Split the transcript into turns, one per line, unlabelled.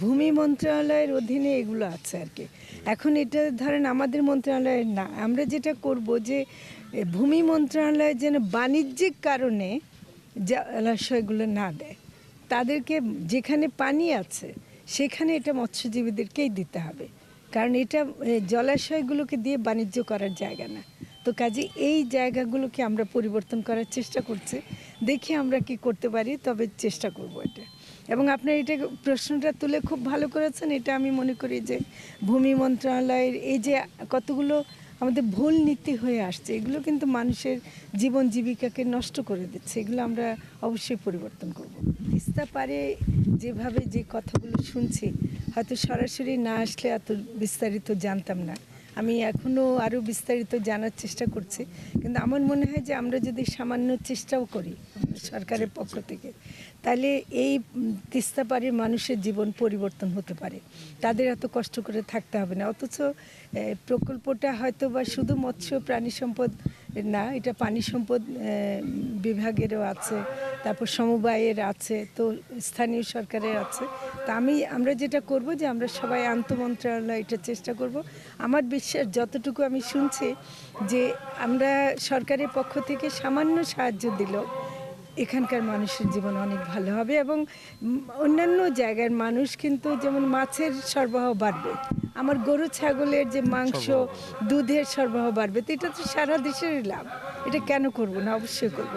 ভূমি মন্ত্রণালয়ের অধীনে এগুলো আছে আর কি। এখন এটা ধরেন আমাদের মন্ত্রণালয়ের না, আমরা যেটা করব যে ভূমি মন্ত্রণালয় যেন বাণিজ্যিক কারণে জলাশয়গুলো না দেয়। তাদেরকে যেখানে পানি আছে, সেখানে এটা মৎস্যজীবীদেরকেই দিতে হবে। কারণ এটা জলাশয়গুলোকে দিয়ে বাণিজ্য করার জায়গা না। তো কাজে এই জায়গাগুলোকে আমরা পরিবর্তন করার চেষ্টা করছি। দেখি আমরা কি করতে পারি, তবে চেষ্টা করব এটা। এবং আপনার এটা প্রশ্নটা তুলে খুব ভালো করেছেন, এটা আমি মনে করি যে ভূমি মন্ত্রণালয়ের এই যে কতগুলো আমাদের ভুল নীতি হয়ে আসছে, এগুলো কিন্তু মানুষের জীবন জীবিকাকে নষ্ট করে দিচ্ছে, এগুলো আমরা অবশ্যই পরিবর্তন করব। তিস্তা পারে যেভাবে যে কথাগুলো শুনছি, হয়তো সরাসরি না আসলে এত বিস্তারিত জানতাম না। আমি এখনও আরও বিস্তারিত জানার চেষ্টা করছি। কিন্তু আমার মনে হয় যে আমরা যদি সামান্য চেষ্টাও করি সরকারের পক্ষ থেকে তাহলে এই তিস্তা পাড়ির মানুষের জীবন পরিবর্তন হতে পারে। তাদের এত কষ্ট করে থাকতে হবে না। অথচ প্রকল্পটা হয়তো বা শুধু মৎস্য প্রাণী সম্পদ না, এটা পানি সম্পদ বিভাগেরও আছে, তারপর সমবায়ের আছে, তো স্থানীয় সরকারের আছে। তা আমি, আমরা যেটা করব যে আমরা সবাই আন্তমন্ত্রণালয় এটা চেষ্টা করব। আমার বিশ্বাস যতটুকু আমি শুনছি যে আমরা সরকারের পক্ষ থেকে সামান্য সাহায্য দিলেও এখানকার মানুষের জীবন অনেক ভালো হবে এবং অন্যান্য জায়গার মানুষ কিন্তু যেমন মাছের সরবরাহ বাড়বে আমার গরু ছাগলের যে মাংস দুধের সরবরাহ বাড়বে তো এটা তো সারা দেশের লাভ। এটা কেন করব না? অবশ্যই করব।